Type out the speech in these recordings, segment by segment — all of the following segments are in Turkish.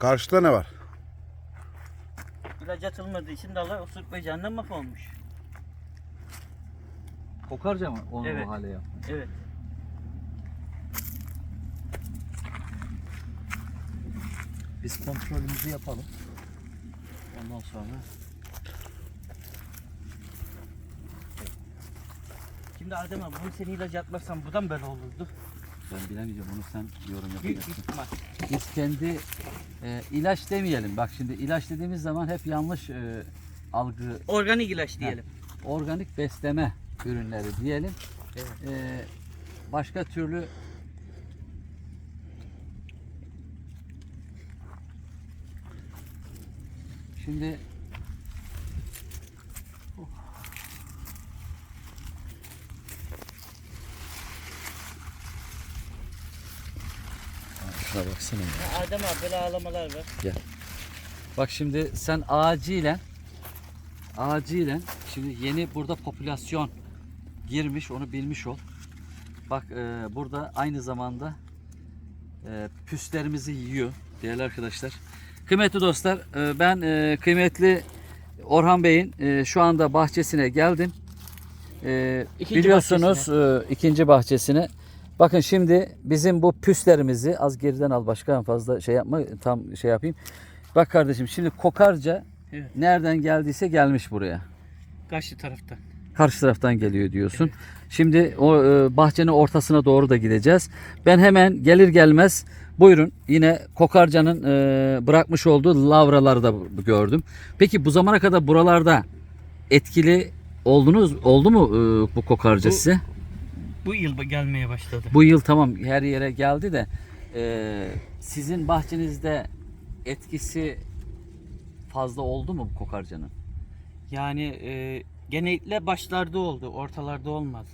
Karşıda ne var? İlaç atılmadığı için dallar osuruk bacağından mahvolmuş. Kokarca mı onu Evet. hale yap? Evet. Biz kontrolümüzü yapalım. Ondan sonra Şimdi Adem abi bunu seni ilaç atmazsan bu da mı böyle olurdu? Ben bilemeyeceğim onu sen yorum yapacaksın. Biz kendi e, ilaç demeyelim. Bak şimdi ilaç dediğimiz zaman hep yanlış e, algı Organik ilaç diyelim. organik besleme ürünleri diyelim. Evet. E, başka türlü Şimdi Şuna baksana ya. Adem abi böyle ağlamalar var. Bak şimdi sen acilen acilen şimdi yeni burada popülasyon girmiş onu bilmiş ol. Bak e, burada aynı zamanda e, püslerimizi yiyor değerli arkadaşlar. Kıymetli dostlar e, ben e, kıymetli Orhan Bey'in e, şu anda bahçesine geldim. E, İkinci biliyorsunuz e, ikinci bahçesine. Bakın şimdi bizim bu püslerimizi az geriden al başka fazla şey yapma tam şey yapayım. Bak kardeşim şimdi kokarca Evet. nereden geldiyse gelmiş buraya. Karşı taraftan. Karşı taraftan geliyor diyorsun. Şimdi o e, bahçenin ortasına doğru da gideceğiz. Ben hemen gelir gelmez buyurun yine kokarcanın e, bırakmış olduğu lavraları da gördüm. Peki bu zamana kadar buralarda etkili oldunuz oldu mu e, bu kokarca Bu- size? Bu yıl gelmeye başladı. Bu yıl tamam her yere geldi de e, sizin bahçenizde etkisi fazla oldu mu bu kokarcanın? Yani e, genellikle başlarda oldu, ortalarda olmadı.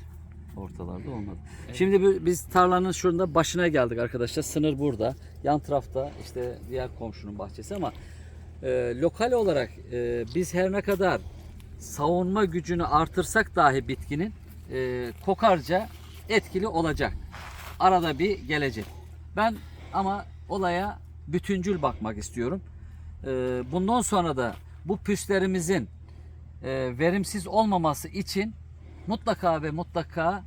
Ortalarda olmadı. Şimdi bu- biz tarlanın şurada başına geldik arkadaşlar. Sınır burada. Yan tarafta işte diğer komşunun bahçesi ama e, lokal olarak e, biz her ne kadar savunma gücünü artırsak dahi bitkinin e, kokarca etkili olacak. Arada bir gelecek. Ben ama olaya bütüncül bakmak istiyorum. E, bundan sonra da bu püslerimizin e, verimsiz olmaması için mutlaka ve mutlaka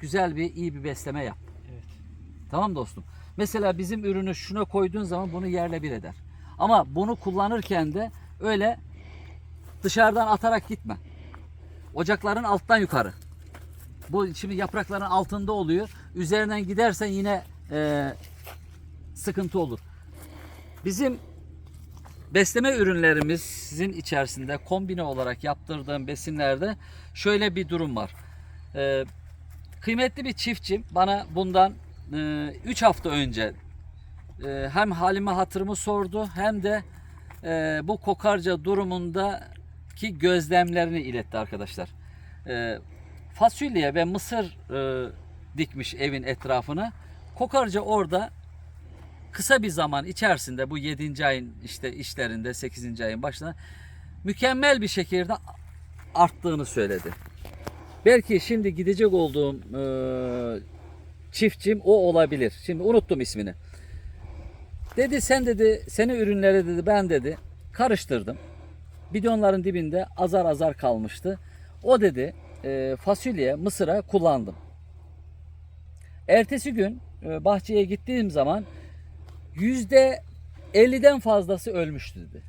güzel bir iyi bir besleme yap. Evet. Tamam dostum. Mesela bizim ürünü şuna koyduğun zaman bunu yerle bir eder. Ama bunu kullanırken de öyle dışarıdan atarak gitme. Ocakların alttan yukarı. Bu şimdi yaprakların altında oluyor. Üzerinden gidersen yine e, sıkıntı olur. Bizim besleme ürünlerimizin içerisinde kombine olarak yaptırdığım besinlerde şöyle bir durum var. Ee, kıymetli bir çiftçim bana bundan 3 hafta önce e, hem halimi hatırımı sordu hem de e, bu kokarca durumundaki gözlemlerini iletti arkadaşlar. E, fasulye ve mısır e, dikmiş evin etrafına. Kokarca orada kısa bir zaman içerisinde bu 7. ayın işte işlerinde 8. ayın başına mükemmel bir şekilde arttığını söyledi. Belki şimdi gidecek olduğum e, çiftçim o olabilir. Şimdi unuttum ismini. Dedi sen dedi seni ürünleri dedi ben dedi karıştırdım. Bidonların dibinde azar azar kalmıştı. O dedi e, fasulye mısıra kullandım. Ertesi gün e, bahçeye gittiğim zaman yüzde 50'den fazlası ölmüştü dedi.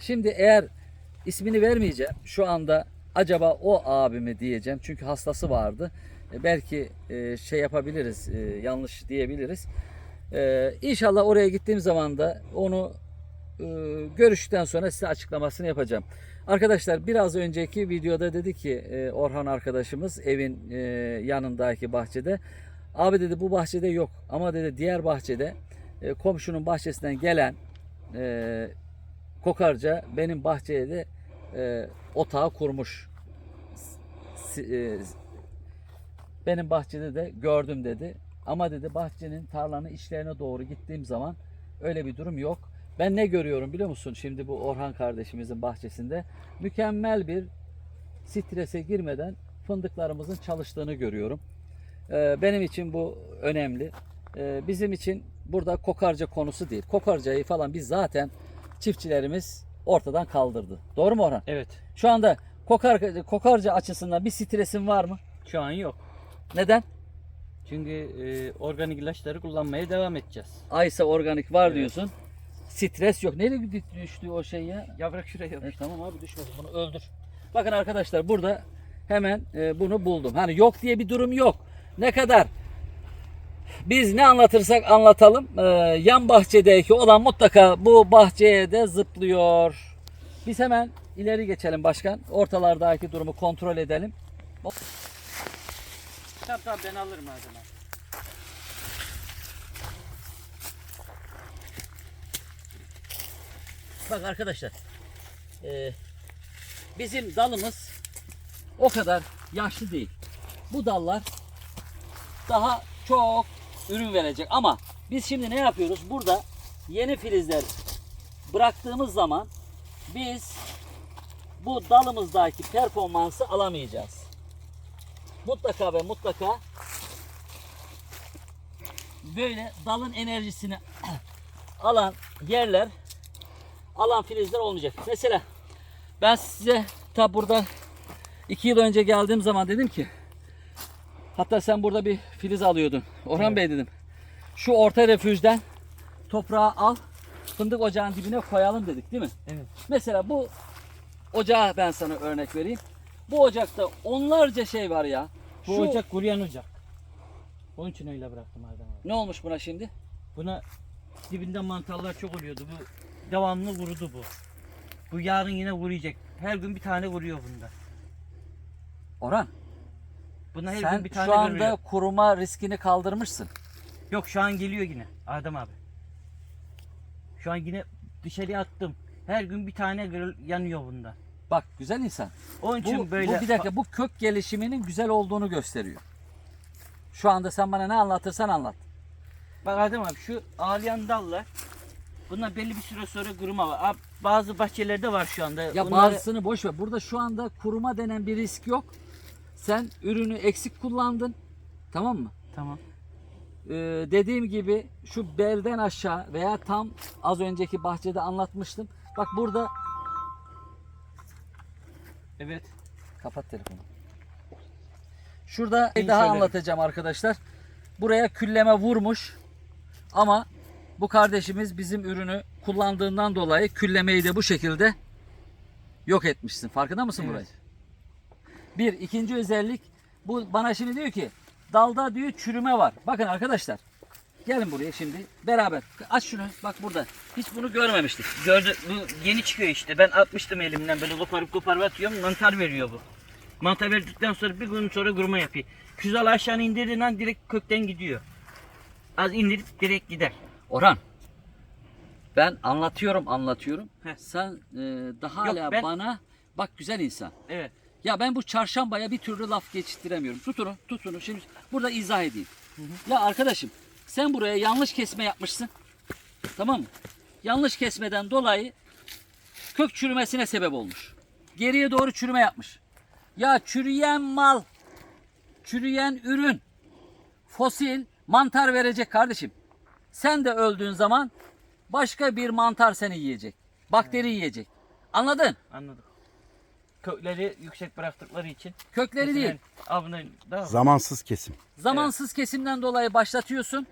Şimdi eğer ismini vermeyeceğim şu anda acaba o abimi diyeceğim çünkü hastası vardı. E, belki e, şey yapabiliriz e, yanlış diyebiliriz. E, İnşallah oraya gittiğim zaman da onu e, görüştükten sonra size açıklamasını yapacağım. Arkadaşlar biraz önceki videoda dedi ki e, Orhan arkadaşımız evin e, yanındaki bahçede abi dedi bu bahçede yok ama dedi diğer bahçede komşunun bahçesinden gelen kokarca benim bahçeye de otağı kurmuş. Benim bahçede de gördüm dedi. Ama dedi bahçenin tarlanın içlerine doğru gittiğim zaman öyle bir durum yok. Ben ne görüyorum biliyor musun? Şimdi bu Orhan kardeşimizin bahçesinde mükemmel bir strese girmeden fındıklarımızın çalıştığını görüyorum. Ee, benim için bu önemli. Ee, bizim için burada kokarca konusu değil. Kokarcayı falan biz zaten çiftçilerimiz ortadan kaldırdı. Doğru mu Orhan? Evet. Şu anda kokar, kokarca açısından bir stresin var mı? Şu an yok. Neden? Çünkü e, organik ilaçları kullanmaya devam edeceğiz. Aysa organik var Evet. diyorsun. Stres yok. Nereye düştü o şey ya? Yaprak şuraya E, tamam abi düşmesin bunu öldür. Bakın arkadaşlar burada hemen e, bunu buldum. Hani yok diye bir durum yok. Ne kadar biz ne anlatırsak anlatalım e, yan bahçedeki olan mutlaka bu bahçeye de zıplıyor. Biz hemen ileri geçelim başkan. Ortalardaki durumu kontrol edelim. Tamam tamam ben alırım abi. Bak arkadaşlar. e, bizim dalımız o kadar yaşlı değil. Bu dallar daha çok ürün verecek ama biz şimdi ne yapıyoruz? Burada yeni filizler bıraktığımız zaman biz bu dalımızdaki performansı alamayacağız. Mutlaka ve mutlaka böyle dalın enerjisini alan yerler alan filizler olmayacak. Mesela ben size ta burada iki yıl önce geldiğim zaman dedim ki hatta sen burada bir filiz alıyordun. Orhan Evet. Bey dedim. Şu orta refüjden toprağı al fındık ocağın dibine koyalım dedik değil mi? Evet. Mesela bu ocağı ben sana örnek vereyim. Bu ocakta onlarca şey var ya. Bu Şu- ocak kuruyan ocak. Onun için öyle bıraktım Adem abi. Ne olmuş buna şimdi? Buna dibinde mantarlar çok oluyordu. Bu devamlı vurudu bu. Bu yarın yine vuracak. Her gün bir tane vuruyor bunda. Orhan Buna her sen gün bir tane şu anda vuruyor. kuruma riskini kaldırmışsın. Yok şu an geliyor yine Adem abi. Şu an yine dışarıya attım. Her gün bir tane yanıyor bunda. Bak güzel insan. Onun için Bu, böyle bu bir dakika bu kök gelişiminin güzel olduğunu gösteriyor. Şu anda sen bana ne anlatırsan anlat. Bak Adem abi şu ağlayan dallar bunlar belli bir süre sonra kuruma var. Abi, bazı bahçelerde var şu anda. Ya Bunları- bazısını boş ver. Burada şu anda kuruma denen bir risk yok. Sen ürünü eksik kullandın. Tamam mı? Tamam. Ee, dediğim gibi şu belden aşağı veya tam az önceki bahçede anlatmıştım. Bak burada Evet. Kapat telefonu. Şurada İyi daha anlatacağım arkadaşlar. Buraya külleme vurmuş. Ama bu kardeşimiz bizim ürünü kullandığından dolayı küllemeyi de bu şekilde yok etmişsin. Farkında mısın Evet. burayı? Bir. ikinci özellik bu bana şimdi diyor ki dalda diyor çürüme var. Bakın arkadaşlar. Gelin buraya şimdi beraber. Aç şunu. Bak burada. Hiç bunu görmemiştik. Gördü bu yeni çıkıyor işte. Ben atmıştım elimden böyle koparıp koparıp atıyorum. Mantar veriyor bu. Mantar verdikten sonra bir gün sonra kuruma yapıyor. Küzal aşağı indirdiğin an direkt kökten gidiyor. Az indirip direkt gider. Orhan. Ben anlatıyorum anlatıyorum. Heh. Sen e, daha Yok, hala ben- bana bak güzel insan. Evet. Ya ben bu çarşambaya bir türlü laf geçiremiyorum. Tutunu, tutunu. Şimdi burada izah edeyim. Ya arkadaşım sen buraya yanlış kesme yapmışsın. Tamam mı? Yanlış kesmeden dolayı kök çürümesine sebep olmuş. Geriye doğru çürüme yapmış. Ya çürüyen mal, çürüyen ürün, fosil mantar verecek kardeşim. Sen de öldüğün zaman başka bir mantar seni yiyecek. Bakteri yiyecek. Anladın? Anladım. Kökleri yüksek bıraktıkları için. Kökleri değil. Abone daha Zamansız kesim. Zamansız kesimden dolayı başlatıyorsun.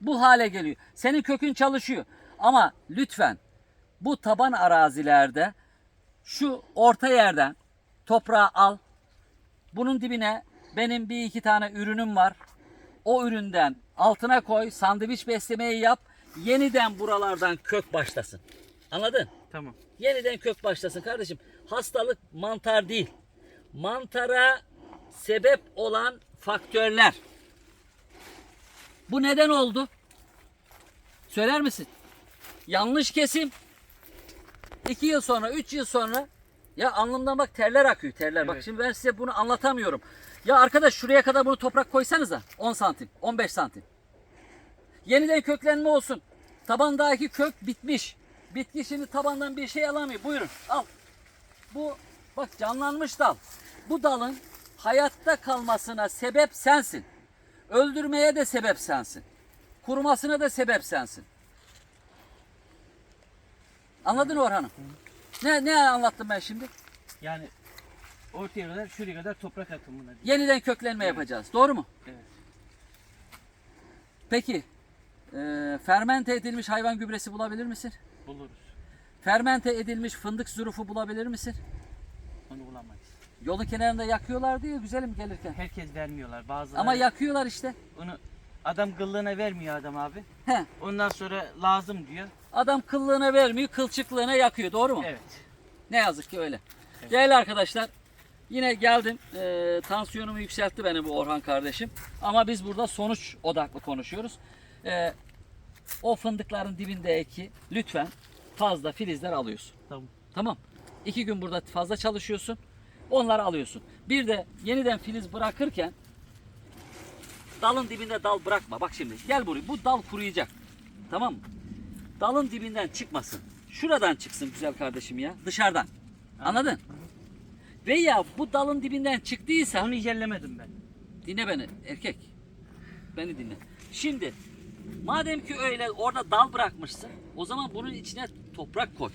Bu hale geliyor. Senin kökün çalışıyor. Ama lütfen bu taban arazilerde şu orta yerden toprağı al. Bunun dibine benim bir iki tane ürünüm var. O üründen altına koy, sandviç beslemeyi yap. Yeniden buralardan kök başlasın. Anladın? Tamam. Yeniden kök başlasın kardeşim. Hastalık mantar değil. Mantara sebep olan faktörler. Bu neden oldu? Söyler misin? Yanlış kesim. İki yıl sonra, üç yıl sonra ya alnımdan bak terler akıyor terler. Bak Evet. şimdi ben size bunu anlatamıyorum. Ya arkadaş şuraya kadar bunu toprak koysanıza 10 santim, 15 santim. Yeniden köklenme olsun. Tabandaki kök bitmiş. Bitki şimdi tabandan bir şey alamıyor. Buyurun al. Bu bak canlanmış dal. Bu dalın hayatta kalmasına sebep sensin. Öldürmeye de sebep sensin. kurumasına da sebep sensin. Anladın Orhan'ım? Ne, ne anlattım ben şimdi? Yani ortaya kadar şuraya kadar toprak atın buna. diye. Yeniden köklenme yapacağız. Doğru mu? Evet. Peki e, fermente edilmiş hayvan gübresi bulabilir misin? Buluruz. Fermente edilmiş fındık zurufu bulabilir misin? Onu bulamayız. Yolun kenarında yakıyorlar diye güzelim gelirken. Herkes vermiyorlar. Bazıları Ama yakıyorlar işte. onu adam kıllığına vermiyor adam abi. He. Ondan sonra lazım diyor. Adam kıllığına vermiyor, kılçıklığına yakıyor. Doğru mu? Evet. Ne yazık ki öyle. Değerli arkadaşlar, yine geldim. Ee, tansiyonumu yükseltti benim bu Orhan kardeşim. Ama biz burada sonuç odaklı konuşuyoruz. Ee, o fındıkların dibindeki lütfen fazla filizler alıyorsun. Tamam. Tamam. İki gün burada fazla çalışıyorsun. Onları alıyorsun. Bir de yeniden filiz bırakırken dalın dibinde dal bırakma. Bak şimdi gel buraya. Bu dal kuruyacak. Tamam mı? Dalın dibinden çıkmasın. Şuradan çıksın güzel kardeşim ya. Dışarıdan. Anladın? Veya bu dalın dibinden çıktıysa Onu icellemedim ben. dinle beni erkek. Beni dinle. Şimdi madem ki öyle orada dal bırakmışsın o zaman bunun içine toprak koy.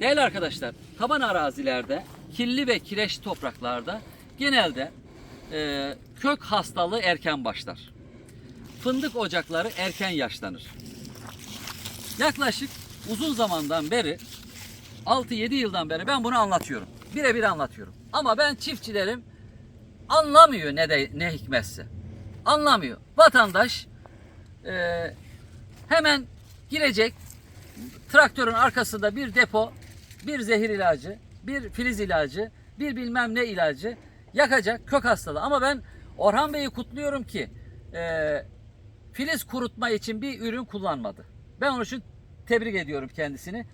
Değerli arkadaşlar taban arazilerde kirli ve kireç topraklarda genelde e, kök hastalığı erken başlar. Fındık ocakları erken yaşlanır. Yaklaşık uzun zamandan beri 6-7 yıldan beri ben bunu anlatıyorum. Birebir anlatıyorum. Ama ben çiftçilerim anlamıyor ne de ne hikmetse. Anlamıyor. Vatandaş e, hemen girecek traktörün arkasında bir depo, bir zehir ilacı, bir filiz ilacı, bir bilmem ne ilacı yakacak kök hastalığı. Ama ben Orhan Bey'i kutluyorum ki e, filiz kurutma için bir ürün kullanmadı. Ben onun için tebrik ediyorum kendisini.